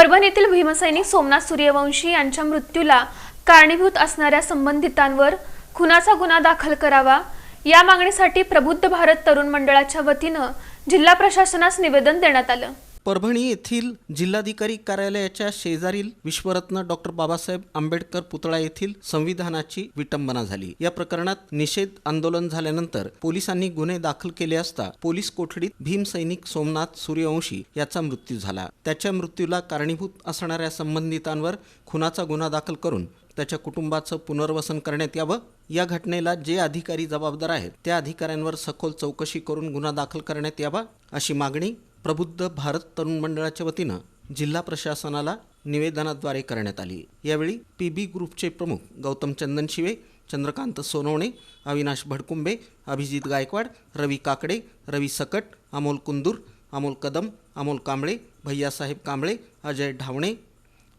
परभणीतील भीमसैनिक सोमनाथ सूर्यवंशी यांच्या मृत्यूला कारणीभूत असणाऱ्या संबंधितांवर खुनाचा गुन्हा दाखल करावा. या मागणीसाठी प्रबुद्ध भारत तरुण मंडळाच्या वतीनं जिल्हा प्रशासनास निवेदन देण्यात आलं. परभणी येथील जिल्हाधिकारी कार्यालयाच्या शेजारील विश्वरत्न डॉक्टर बाबासाहेब आंबेडकर पुतळा येथील संविधानाची विटंबना झाली. या प्रकरणात निषेध आंदोलन झाल्यानंतर पोलिसांनी गुन्हे दाखल केले असता पोलीस कोठडीत भीमसैनिक सोमनाथ सूर्यवंशी याचा मृत्यू झाला. त्याच्या मृत्यूला कारणीभूत असणाऱ्या संबंधितांवर खुनाचा गुन्हा दाखल करून त्याच्या कुटुंबाचं पुनर्वसन करण्यात यावं. या घटनेला जे अधिकारी जबाबदार आहेत त्या अधिकाऱ्यांवर सखोल चौकशी करून गुन्हा दाखल करण्यात यावा अशी मागणी प्रबुद्ध भारत तरुण मंडळाच्या वतीनं जिल्हा प्रशासनाला निवेदनाद्वारे करण्यात आली. यावेळी पी बी ग्रुपचे प्रमुख गौतम चंदन शिवे चंद्रकांत सोनवणे अविनाश भडकुंबे अभिजित गायकवाड रवी काकडे रवी सकट अमोल कुंदूर अमोल कदम अमोल कांबळे भैयासाहेब कांबळे अजय ढावणे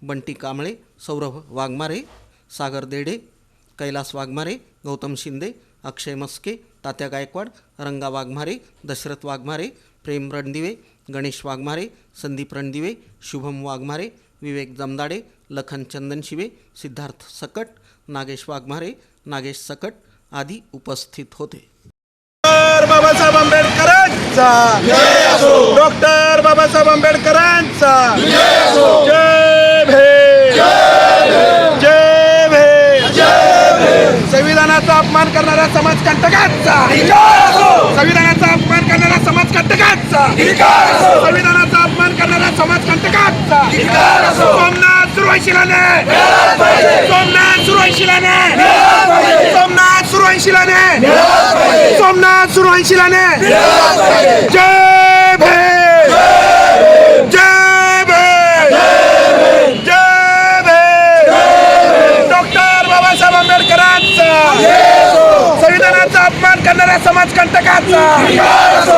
बंटी कांबळे सौरभ वाघमारे सागर देडे कैलास वाघमारे गौतम शिंदे अक्षय मस्के तात्या गायकवाड रंगा वाघमारे दशरथ वाघमारे प्रेम रणदिवे गणेश वाघमारे संदीप रणदिवे शुभम वाघमारे विवेक जमदाडे लखन चंदनशिवे सिद्धार्थ सकट नागेश वाघमारे नागेश सकट आदी उपस्थित होते. डॉक्टर बाबासाहेब आंबेडकरांचा. डॉक्टर बाबासाहेब आंबेडकरांचा जय भीम जय भीम संविधानाचा अपमान करणाऱ्या समाजकंटकांचा. संविधानाचा अपमान करणाऱ्या समाजकंटकांचा. संविधानाचा अपमान करणाऱ्या समाजकंटकांचा. सोमनाथ सुरवंशीलाने सोमनाथ सुरवंशीलाने सोमनाथ सुरवंशीलाने सोमनाथ सुरवंशीलाने जय भीम जय भीम जय भीम डॉक्टर बाबासाहेब आंबेडकरांचा समाज अपमान